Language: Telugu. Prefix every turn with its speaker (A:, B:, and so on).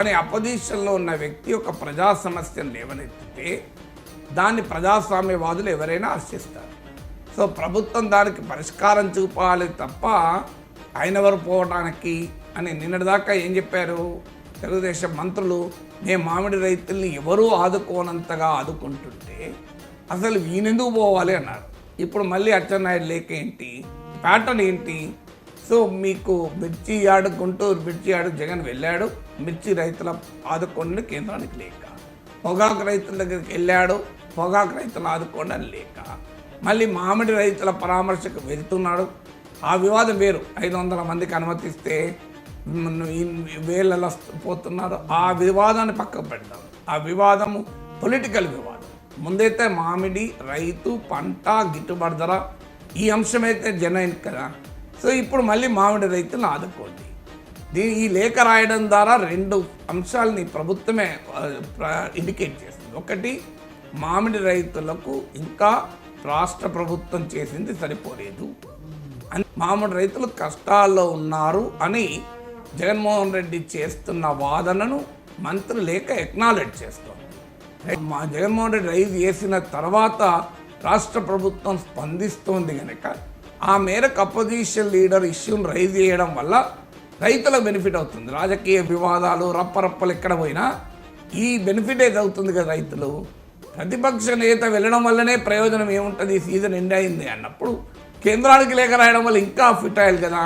A: కానీ అపోజిషన్లో ఉన్న వ్యక్తి యొక్క ప్రజా సమస్యను లేవనెత్తితే దాన్ని ప్రజాస్వామ్యవాదులు ఎవరైనా హర్షిస్తారు సో ప్రభుత్వం దానికి పరిష్కారం చూపాలి తప్ప అయినవరు పోవడానికి అని నిన్నటిదాకా ఏం చెప్పారు? తెలుగుదేశం మంత్రులు మేము మామిడి రైతుల్ని ఎవరూ ఆదుకోనంతగా ఆదుకుంటుంటే అసలు ఈయనెందుకు పోవాలి? అన్నారు. ఇప్పుడు మళ్ళీ అచ్చెన్నాయుడు లేక ఏంటి? ప్యాటర్న్ ఏంటి? సో మీకు మిర్చి యార్డు గుంటూరు మిర్చి యార్డు జగన్ వెళ్ళాడు. మిర్చి రైతుల ఆదుకోండి కేంద్రానికి లేక. పొగాకు రైతుల దగ్గరికి వెళ్ళాడు. పొగాకు రైతులు ఆదుకోండి అని లేక. మళ్ళీ మామిడి రైతుల పరామర్శకు వెళ్తున్నాడు. ఆ వివాదం వేరు. ఐదు వందల మందికి అనుమతిస్తే వేలలో పోతున్నారు. ఆ వివాదాన్ని పక్కకు పెడతారు ఆ వివాదము పొలిటికల్ వివాదం. ముందైతే మామిడి రైతు పంట గిట్టుబాటు ధర ఈ అంశమైతే జనైన్ కదా. సో ఇప్పుడు మళ్ళీ మామిడి రైతులను ఆదుకోండి దీని ఈ లేఖ రాయడం ద్వారా రెండు అంశాలని ప్రభుత్వమే ఇండికేట్ చేస్తుంది. ఒకటి మామిడి రైతులకు ఇంకా రాష్ట్ర ప్రభుత్వం చేసింది సరిపోలేదు. అని మామిడి రైతులు కష్టాల్లో ఉన్నారు అని జగన్మోహన్ రెడ్డి చేస్తున్న వాదనను మంత్రి లేఖ ఎక్నాలెడ్జ్ చేస్తోంది. మా జగన్మోహన్ రెడ్డి రైజ్ చేసిన తర్వాత రాష్ట్ర ప్రభుత్వం స్పందిస్తోంది కనుక ఆ మేరకు అపోజిషన్ లీడర్ ఇష్యూని రైజ్ చేయడం వల్ల రైతులకు బెనిఫిట్ అవుతుంది. రాజకీయ వివాదాలు రప్పరప్పలు ఎక్కడ పోయినా ఈ బెనిఫిట్ ఏది అవుతుంది కదా రైతులు. ప్రతిపక్ష నేత వెళ్ళడం వల్లనే ప్రయోజనం ఏముంటుంది? ఈ సీజన్ ఎండ్ అయింది అన్నప్పుడు కేంద్రానికి లేఖ రాయడం వల్ల ఇంకా ఫిట్ అయ్యాలి కదా.